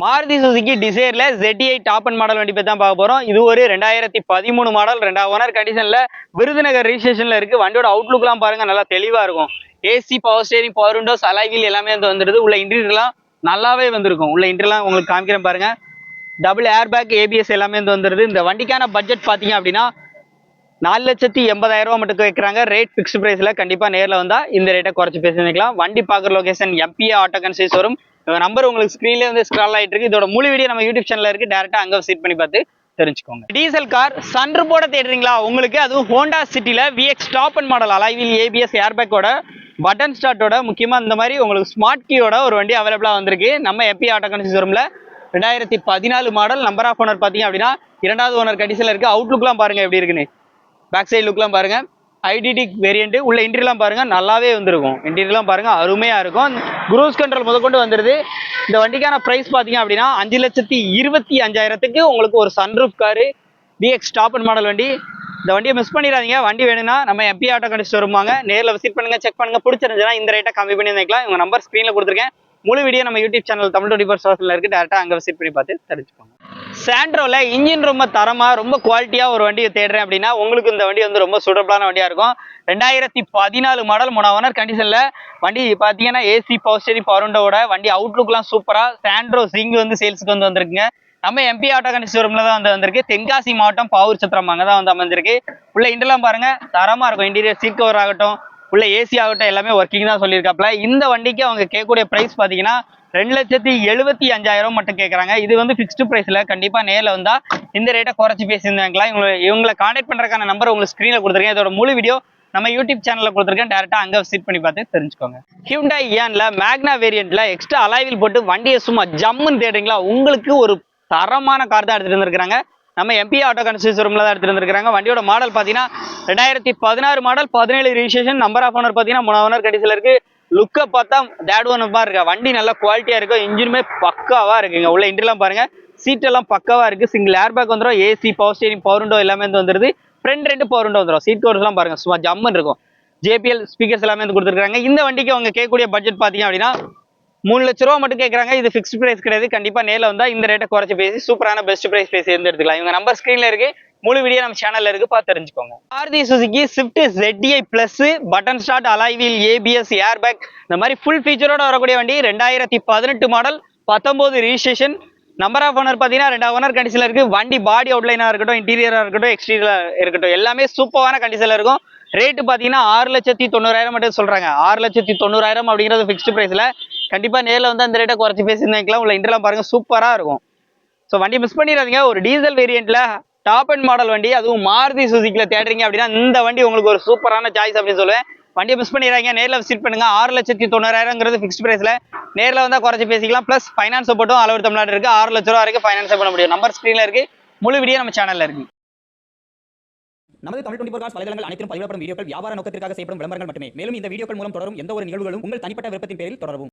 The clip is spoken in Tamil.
மாருதி சுசுகி டிசைர்ல ZDI டாப் அண்ட் மாடல் வண்டி பத்தி தான் பார்க்க போறோம். இது ஒரு ரெண்டாயிரத்தி பதிமூணு மாடல் ரெண்டாவது ஓனர் கண்டிஷன்ல விருதுநகர் ரிஜிஸ்ட்ரேஷன்ல இருக்கு. வண்டியோட அவுட்லுக்லாம் பாருங்க நல்லா தெளிவா இருக்கும். AC power steering power windows alloy wheel எல்லாமே வந்து வந்துடுது உள்ள இன்டீரியர்லாம் நல்லாவே வந்திருக்கும். உள்ள இன்டீரியர்லாம் உங்களுக்கு காமிக்கிறேன் பாருங்க. டபுள் ஏர் பேக் ஏபிஎஸ் எல்லாமே வந்து வந்துடுது இந்த வண்டிக்கான பட்ஜெட் பார்த்தீங்க அப்படின்னா நாலு லட்சத்தி எண்பதாயிரம் ரூபா மட்டும் வைக்கிறாங்க ரேட் ஃபிக்ஸ் பிரைஸ்ல கண்டிப்பா நேரில் வந்தா இந்த ரேட்டை குறைச்சு பேசிக்கலாம் வண்டி பார்க்குற லொகேஷன் எம்பிஏ ஆட்டோ கன்சைஸ் வரும் நம்பர் உங்களுக்கு ஸ்க்ரீன்லேயே வந்து ஸ்க்ரால் ஆகிட்டு இருக்கு. இதோட முழு வீடியோ நம்ம யூடியூப் சேனல்ல இருக்கு. டேரக்டா அங்க விசிட் பண்ணி பார்த்து தெரிஞ்சுக்கோங்க. டீசல் கார் சன்ரூப்போட தேடுறீங்களா? உங்களுக்கு அதுவும் ஹோண்டா சிட்டில VX top end model alloy wheel ABS ஏர்பேக்கோட button ஸ்டார்ட்டோட முக்கியமா இந்த மாதிரி உங்களுக்கு ஸ்மார்ட் கீயோட ஒரு வண்டி அவைலபிளா வந்திருக்கு. நம்ம எம்பி ஆட்டோ கன்சைஸ் வரும்ல ரெண்டாயிரத்தி பதினாலு மாடல் நம்பர் ஆஃப் ஓனர் பார்த்தீங்க அப்படின்னா இரண்டாவது ஓனர் கண்டிஷனில் இருக்கு. அவுட்லுக்லாம் பாருங்க எப்படி இருக்குன்னு. பேக் சைடு லுக்லாம் பாருங்க. ஐடிடி வேரியண்ட் உள்ள இன்டீரியர்லாம் பாருங்க நல்லாவே வந்திருக்கும். இன்டீரியர்லாம் பாருங்க அருமையா இருக்கும். குரூஸ் கண்ட்ரோல் முதற்கொண்டு வந்துருது. இந்த வண்டிக்கான பிரைஸ் பாத்தீங்க அப்படின்னா அஞ்சு லட்சத்தி இருபத்தி அஞ்சாயிரத்துக்கு உங்களுக்கு ஒரு sunroof car DX top end model வண்டி. இந்த வண்டியை மிஸ் பண்ணிடாதீங்க. வண்டி வேணும்னா நம்ம எப்பி ஆட்டோ கண்டிச்சு வருவாங்க நேரில் விசிட் பண்ணுங்க செக் பண்ணுங்க. பிடிச்சிருந்துச்சுன்னா இந்த ரேட்டை கம்மி பண்ணி வைக்கலாம் இவங்க நம்பர் ஸ்க்ரீனில் கொடுத்துருக்கேன். முழு வீடியோ நம்ம YouTube channel Tamil twenty four ஹவர்ஸ்ல இருக்கு. டேரக்டா அங்கே விசிட் பண்ணி பார்த்து தெரிஞ்சுக்கோங்க. சாண்ட்ரோவில் இன்ஜின் ரொம்ப தரமாக ரொம்ப குவாலிட்டியாக ஒரு வண்டியை தேடுறேன் அப்படின்னா உங்களுக்கு இந்த வண்டி வந்து ரொம்ப சூட்டபிளான வண்டியாக இருக்கும். ரெண்டாயிரத்தி பதினாலு மாடல் மூணு ஓனர் கண்டிஷனில் வண்டி பார்த்தீங்கன்னா ஏசி பவர் ஸ்டேரிங் பவருண்டோட வண்டி அவுட்லுக்லாம் சூப்பராக சாண்ட்ரோ சிங் வந்து சேல்ஸுக்கு வந்து வந்திருக்குங்க. நம்ம எம்பி ஆட்டோ கண்டிஷன் தான் வந்து வந்திருக்கு. தென்காசி மாவட்டம் பாவூர் சத்திரம் அங்கே தான் வந்து அமைஞ்சிருக்கு உள்ள இன்டர்லாம் பாருங்கள் தரமாக இருக்கும். இன்டீரியர் சீட் கவர் ஆகட்டும் உள்ள ஏசி ஆகட்டும் எல்லாமே ஒர்க்கிங் தான் சொல்லியிருக்காப்ல இந்த வண்டிக்கு அவங்க கேட்கக்கூடிய ப்ரைஸ் பார்த்தீங்கன்னா ரெண்டு லட்சத்தி எழுபத்தி அஞ்சாயிரம் மட்டும் கேட்குறாங்க இது வந்து ஃபிக்ஸ்டு ப்ரைஸில் கண்டிப்பாக நேரில் வந்தால் இந்த ரேட்டை குறைச்சி பேசியிருந்தாங்களா? இவங்களை இவங்களை காண்டாக்ட் பண்ணுறதுக்கான நம்பர் உங்களுக்கு ஸ்க்ரீனில் கொடுத்துருக்கேன். இதோட முழு வீடியோ நம்ம யூடியூப் சேனலில் கொடுத்துருக்கேன். டேரெக்டாக அங்கே விசிட் பண்ணி பார்த்து தெரிஞ்சுக்கோங்க. ஹியூண்டாய் ஏன்ல மேக்னா வேரியண்ட்டில் எக்ஸ்ட்ரா அலைவில் போட்டு வண்டியை சும்மா ஜம்முன்னு தேடுறீங்களா? உங்களுக்கு ஒரு தரமான கார் தான் எடுத்துகிட்டு வந்திருக்காங்க நம்ம எம்பி ஆட்டோ கன்ஸ்ட்ரக்ஷன் ரூமில் தான் எடுத்துருந்துருக்காங்க வண்டியோட மாடல் பார்த்தீங்கன்னா ரெண்டாயிரத்தி பதினாறு மாடல் பதினேழு ரிஜிஸ்ட்ரேஷன் நம்பர் ஆஃப் ஓனர் பார்த்தீங்கன்னா மூணு ஓனர் கடைசியில் இருக்குது லுக்கை பார்த்தா தேட் ஒன் மாதிரி இருக்கா? வண்டி நல்லா குவாலிட்டியாக இருக்கும் இன்ஜினுமே பக்காவாக இருக்குங்க உள்ள இன்டர்லாம் பாருங்க. சீட்டெல்லாம் பக்காவாக இருக்குது சிங்கிள் ஏர் பேக் வந்துடும் AC power steering power window எல்லாமே வந்து வந்துருது. ஃப்ரண்ட் ரெண்டு பவர் விண்டோ வந்துடும் சீட் கவர்ஸ்லாம் பாருங்கள் சும்மா ஜம்முன்னு இருக்கும். ஜேபிஎல் ஸ்பீக்கர்ஸ் எல்லாமே வந்து கொடுத்துருக்காங்க. இந்த வண்டிக்கு அவங்க கேட்கக்கூடிய பட்ஜெட் பார்த்தீங்க அப்படின்னா மூணு லட்ச ரூபா மட்டும் கேட்குறாங்க. இது ஃபிக்ஸ்ட் பிரைஸ் கிடையாது. கண்டிப்பாக நேரில் வந்தால் இந்த ரேட்டை குறைச்சி பேசி சூப்பரான பெஸ்ட் ப்ரைஸ் பேசி இருந்து எடுத்துக்கலாம் இவங்க நம்பர் ஸ்க்ரீனில் இருக்குது முழு வீடியோ நம்ம சேனல்ல இருக்கு. பார்த்து தெரிஞ்சுக்கோங்க. Maruti Suzuki Swift ZDI plus button start alloy wheel ABS air bag இந்த மாதிரி ஃபுல் ஃபீச்சரோட வரக்கூடிய வண்டி ரெண்டாயிரத்தி பதினெட்டு மாடல் பத்தொன்பது ரிஜிஸ்ட்ரேஷன் நம்பர் ஆஃப் ஓனர் பார்த்தீங்கன்னா ரெண்டாவது ஓனர் கண்டிஷனில் இருக்கு. வண்டி பாடி அவுட்லைனாக இருக்கட்டும் இன்டீரியராக இருக்கட்டும் எக்ஸ்டீரியராக இருக்கட்டும் எல்லாமே சூப்பரான கண்டிஷனில் இருக்கும். ரேட்டு பார்த்தீங்கன்னா ஆறு லட்சத்தி தொண்ணூறாயிரம் மட்டும் சொல்கிறாங்க ஆறு லட்சத்தி தொண்ணூறாயிரம் அப்படிங்கிறது ஃபிக்ஸ்டு ப்ரைஸில் கண்டிப்பாக நேரில் வந்து அந்த ரேட்டை குறைச்சி பேசியிருந்தாக்கலாம் உள்ள இன்டர்லாம் பாருங்க சூப்பராக இருக்கும். ஸோ வண்டி மிஸ் பண்ணிடாதீங்க. ஒரு டீசல் வேரியண்ட்டில் டாப் அண்ட் மாடல் வண்டி அதுவும் மாருதி சுசுக்கில தேடுறீங்க அப்படின்னா இந்த வண்டி உங்களுக்கு ஒரு சூப்பரான சாய்ஸ் அப்படின்னு சொல்லுவேன். வண்டியை மிஸ் பண்ணிடுறாங்க நேரில் விசிட் பண்ணுங்க. ஆறு லட்சத்தி தொண்ணூறாயிரங்கிறது ஃபிக்ஸ்ட் பிரைஸ்ல நேரில் வந்தா குறைச்சி பேசிக்கலாம். ப்ளஸ் ஃபைனான்ஸ் சப்போர்ட்டும் அளவு தமிழ்நாடு இருக்குது ஆறு லட்ச ரூபா வரைக்கும் ஃபைனான்ஸ் பண்ண முடியும். நம்பர் ஸ்க்ரீனில் இருக்கு. முழு வீடியோ நம்ம சேனலில் இருக்கு. நமது தமிழ் டுவெண்டி காஸ் வலைதளங்கள் அனைத்தும் பதிவிடப்படும் வீடியோக்கள் வியாபார நோக்கத்திற்காக செய்யப்படும் விளம்பரங்கள் மட்டுமே. மேலும் இந்த வீடியோக்கள் மூலம் தொடரும் எந்த ஒரு நிகழ்வுகளும் உங்கள் தனிப்பட்ட விருப்பத்தின் பேரில் தொடரவும்.